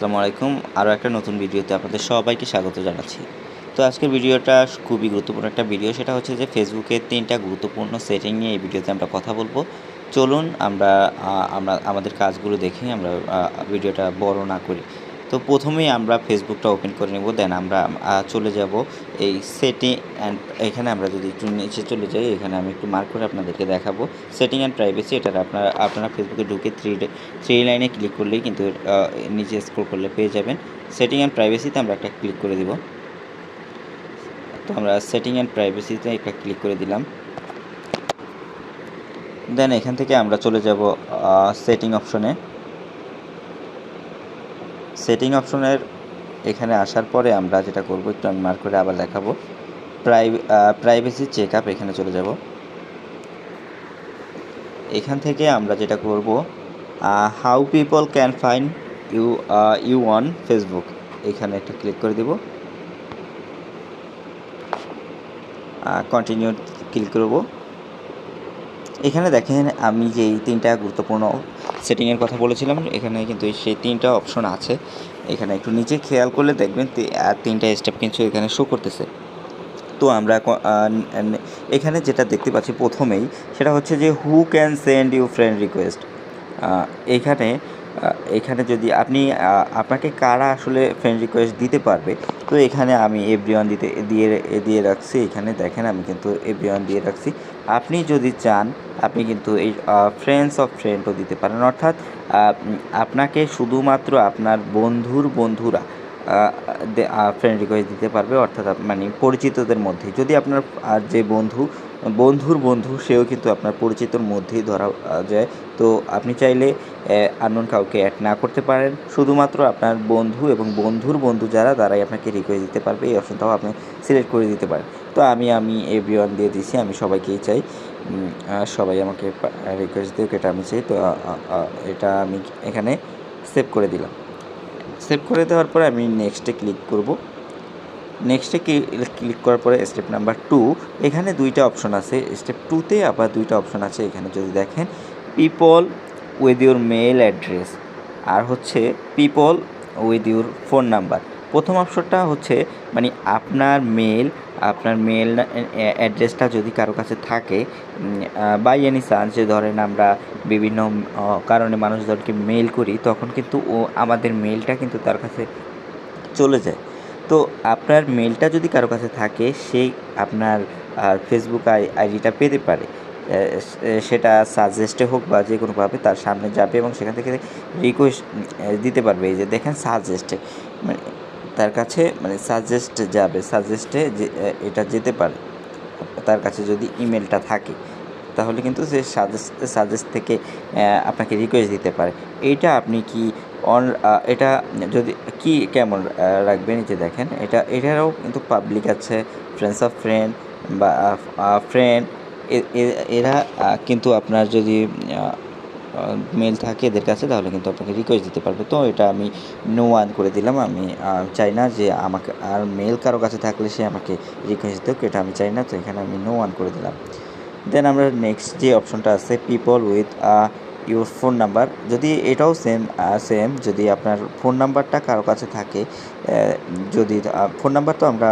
আসসালামু আলাইকুম। আরও একটা নতুন ভিডিওতে আপনাদের সবাইকে স্বাগত জানাচ্ছি। তো আজকের ভিডিওটা খুবই গুরুত্বপূর্ণ একটা ভিডিও। সেটা হচ্ছে যে ফেসবুকের তিনটা গুরুত্বপূর্ণ সেটিং নিয়ে এই ভিডিওতে আমরা কথা বলব। চলুন আমরা আমরা আমাদের কাজগুলো দেখে আমরা ভিডিওটা বড় না করি তো প্রথমেই আমরা ফেসবুকটা ওপেন করে নেব দেন আমরা চলে যাব এই সেটিং অ্যান্ড এখানে আমরা যদি একটু নিচে চলে যাই, এখানে আমি একটু মার্ক করে আপনাদেরকে দেখাবো। সেটিং অ্যান্ড প্রাইভেসি এটা আপনারা আপনারা ফেসবুকে ঢুকে থ্রি থ্রি লাইনে ক্লিক করলেই কিন্তু নিচে স্ক্রল করলে পেয়ে যাবেন। সেটিং অ্যান্ড প্রাইভেসিতে আমরা একটা ক্লিক করে দিব। তো আমরা সেটিং অ্যান্ড প্রাইভেসিতে একটা ক্লিক করে দিলাম। দেন এখান থেকে আমরা চলে যাব সেটিং অপশনে সেটিং অপশনের এখানে আসার পরে আমরা যেটা করব, একটু আমি মার্ক করে আবার দেখাবো। প্রাই প্রাইভেসি চেক আপ এখানে চলে যাব। এখান থেকে আমরা যেটা করব how people can find you you on Facebook এখানে একটা ক্লিক করে দিব। কন্টিনিউ ক্লিক করব। এখানে দেখেন আমি যে তিনটা গুরুত্বপূর্ণ সেটিংয়ের কথা বলেছিলাম, এখানে কিন্তু সেই তিনটা অপশন আছে। এখানে একটু নিচে খেয়াল করলে দেখবেন তিনটা স্টেপ কিন্তু এখানে শো করতেছে। তো আমরা এখানে যেটা দেখতে পাচ্ছি প্রথমেই, সেটা হচ্ছে যে who can send you friend request এখানে এখানে যদি আপনি আপনাকে কারা আসলে ফ্রেন্ড রিকোয়েস্ট দিতে পারবে, তো এখানে আমি এভরিওয়ান দিতে, দিয়ে দিয়ে রাখছি। এখানে দেখেন আমি কিন্তু এভরিওয়ান দিয়ে রাখছি। আপনি যদি চান, আপনি কিন্তু এই ফ্রেন্ডস অফ ফ্রেন্ডও দিতে পারেন। অর্থাৎ আপনাকে শুধুমাত্র আপনার বন্ধুর বন্ধুরা ফ্রেন্ড রিকোয়েস্ট দিতে পারবে, অর্থাৎ মানে পরিচিতদের মধ্যে যদি আপনার, আর যে বন্ধু, বন্ধুর বন্ধু, সেও কিন্তু আপনার পরিচিতর মধ্যেই ধরা যায়। তো আপনি চাইলে আননোন কাউকে অ্যাড না করতে পারেন। শুধুমাত্র আপনার বন্ধু এবং বন্ধুর বন্ধু যারা, তারাই আপনাকে রিকোয়েস্ট দিতে পারবে। এই অপশনটাও আপনি সিলেক্ট করে দিতে পারেন। তো আমি আমি এভরিওয়ান দিয়ে দিছি, আমি সবাইকেই চাই। সবাই আমাকে রিকোয়েস্ট দিক, এটা আমি চাই। তো এটা আমি এখানে সেভ করে দিলাম। সেভ করে দেওয়ার পরে আমি নেক্সটে ক্লিক করব। নেক্সটে ক্লিক করার পরে স্টেপ নাম্বার টু এখানে দুইটা অপশন আছে। স্টেপ টুতে আবার দুইটা অপশন আছে। এখানে যদি দেখেন people with your mail address আর হচ্ছে people with your phone number প্রথম অপশনটা হচ্ছে মানে আপনার মেল আপনার মেল অ্যাড্রেসটা যদি কারও কাছে থাকে বাই এনি চান্স যে ধরেন আমরা বিভিন্ন কারণে মানুষদেরকে মেল করি, তখন কিন্তু ও আমাদের মেলটা কিন্তু তার কাছে চলে যায়। তো আপনার মেলটা যদি কারও কাছে থাকে সেই আপনার ফেসবুক আই আইডিটা পেতে পারে। সেটা সাজেস্টে হোক বা যে কোনোভাবে তার সামনে যাবে এবং সেখান থেকে রিকোয়েস্ট দিতে পারবে। এই যে দেখেন সাজেস্টে মানে তার কাছে মানে সাজেস্ট যাবে সাজেস্টে যে এটা যেতে পারে। তার কাছে যদি ইমেলটা থাকে, তাহলে কিন্তু সে সাজেস্ট সাজেস্ট থেকে আপনাকে রিকোয়েস্ট দিতে পারে। এইটা আপনি কি অন এটা যদি কি, কেমন রাখবেন? যে দেখেন, এটা, এটারও কিন্তু পাবলিক আছে ফ্রেন্ডস অফ ফ্রেন্ড বা ফ্রেন্ড এরা কিন্তু আপনার যদি মেল থাকে এদের কাছে, তাহলে কিন্তু আপনাকে রিকোয়েস্ট দিতে পারবে। তো এটা আমি নো ওয়ান করে দিলাম। আমি চাই না যে আমাকে, আর মেল কারও কাছে থাকলে সে আমাকে রিকোয়েস্ট দেখ এটা আমি চাই না। তো এখানে আমি নো ওয়ান করে দিলাম। দেন আমরা নেক্সট যে অপশনটা আছে people with your phone number যদি এটাও সেম সেম যদি আপনার ফোন নাম্বারটা কারও কাছে থাকে যদি ফোন নাম্বার তো আমরা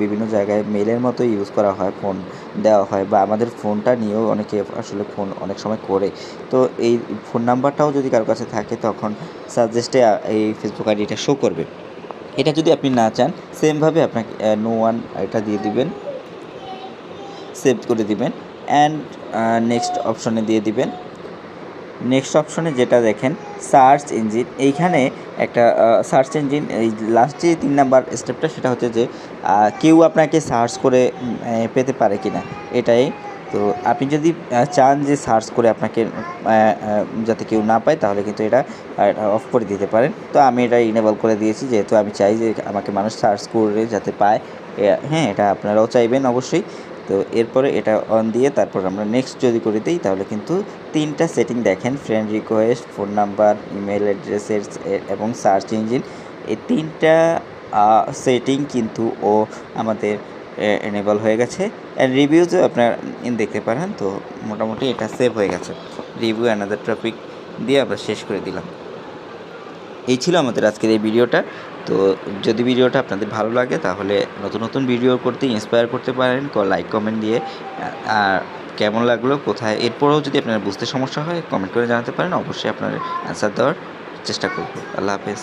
বিভিন্ন জায়গায় মেলের মতো ইউজ করা হয় ফোন দেওয়া হয় বা আমাদের ফোনটা নিয়েও অনেকে আসলে ফোন অনেক সময় করে। তো এই ফোন নাম্বারটাও যদি কারও কাছে থাকে, তখন সাজেস্টে এই ফেসবুক আইডিটা শো করবে। এটা যদি আপনি না চান সেমভাবে আপনাকে নো ওয়ান এটা দিয়ে দিবেন। সেভ করে দিবেন। অ্যান্ড নেক্সট অপশনে দিয়ে দিবেন। নেক্সট অপশনে যেটা দেখেন সার্চ ইঞ্জিন এইখানে একটা সার্চ ইঞ্জিন এই লাস্ট যে তিন নাম্বার স্টেপটা সেটা হচ্ছে যে কেউ আপনাকে সার্চ করে পেতে পারে কি না এটাই। তো আপনি যদি চান যে সার্চ করে আপনাকে যাতে কেউ না পায়, তাহলে কিন্তু এটা অফ করে দিতে পারেন। তো আমি এটা ইনেবল করে দিয়েছি, যেহেতু আমি চাই যে আমাকে মানুষ সার্চ করে যাতে পায়। হ্যাঁ এটা আপনারাও চাইবেন অবশ্যই। তো এরপরে এটা অন দিয়ে তারপর আমরা নেক্সট যদি করে দিই, তাহলে কিন্তু তিনটা সেটিং দেখেন friend request phone number email অ্যাড্রেসের এবং সার্চ ইঞ্জিন এই তিনটা সেটিং কিন্তু ও আমাদের এনেবল হয়ে গেছে। অ্যান্ড রিভিউজও আপনার দেখতে পারেন, তো মোটামুটি এটা সেভ হয়ে গেছে। রিভিউ অ্যানাদার টপিক দিয়ে আমরা শেষ করে দিলাম। এই ছিল আমাদের আজকের এই ভিডিওটা তো যদি ভিডিওটা আপনাদের ভালো লাগে, তাহলে নতুন নতুন ভিডিও করতে ইন্সপায়ার করতে পারেন লাইক কমেন্ট দিয়ে। আর কেমন লাগল, কোথায়, এরপরেও যদি আপনার বুঝতে সমস্যা হয় কমেন্ট করে জানাতে পারেন। অবশ্যই আপনার অ্যান্সার দেওয়ার চেষ্টা করব। আল্লাহ হাফেজ।